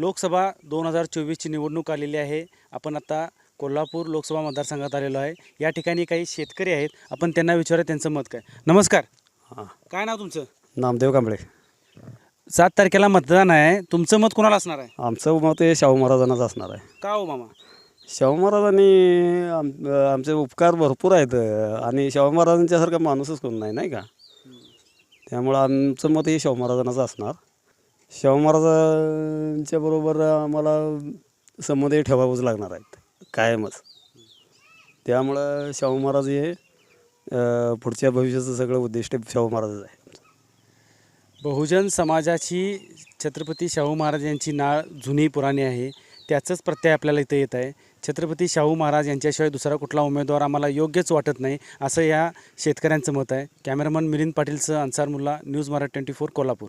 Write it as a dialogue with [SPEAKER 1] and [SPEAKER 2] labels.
[SPEAKER 1] लोकसभा दोन हजार चोवीसची निवडणूक आलेली आहे. आपण आता कोल्हापूर लोकसभा मतदारसंघात आलेलो आहे. या ठिकाणी काही शेतकरी आहेत. आपण त्यांना विचारूया त्यांचं मत काय? नमस्कार.
[SPEAKER 2] हां.
[SPEAKER 1] काय नाव तुमचं?
[SPEAKER 2] नामदेव कांबळे.
[SPEAKER 1] सात तारखेला मतदान आहे. तुमचं मत कोणाला असणार आहे?
[SPEAKER 2] आमचं मत हे शाहू महाराजांनाच असणार आहे.
[SPEAKER 1] का हो मामा?
[SPEAKER 2] शाहू महाराजांनी आम आमचे उपकार भरपूर आहेत आणि शाहू महाराजांच्यासारखा माणूसच कोण नाही नाही का? त्यामुळं आमचं मत हे शाहू महाराजांनाच असणार. शाहू महाराजांच्या बरोबर आम्हाला संबंध ठेवावंच लागणार आहेत. कायमच. त्यामुळं शाहू महाराज हे पुढच्या भविष्याचं सगळं उद्दिष्ट शाहू महाराजच आहे.
[SPEAKER 1] बहुजन समाजाची छत्रपती शाहू महाराज यांची नाळ जुनी पुराणी आहे. त्याचंच प्रत्यय आपल्याला इथं येत आहे. छत्रपती शाहू महाराज यांच्याशिवाय दुसरा कुठला उमेदवार आम्हाला योग्यच वाटत नाही असं या शेतकऱ्यांचं मत आहे. Cameraman Milind पाटीलचं Ansar Mulla news Marathi twenty four Kolhapur.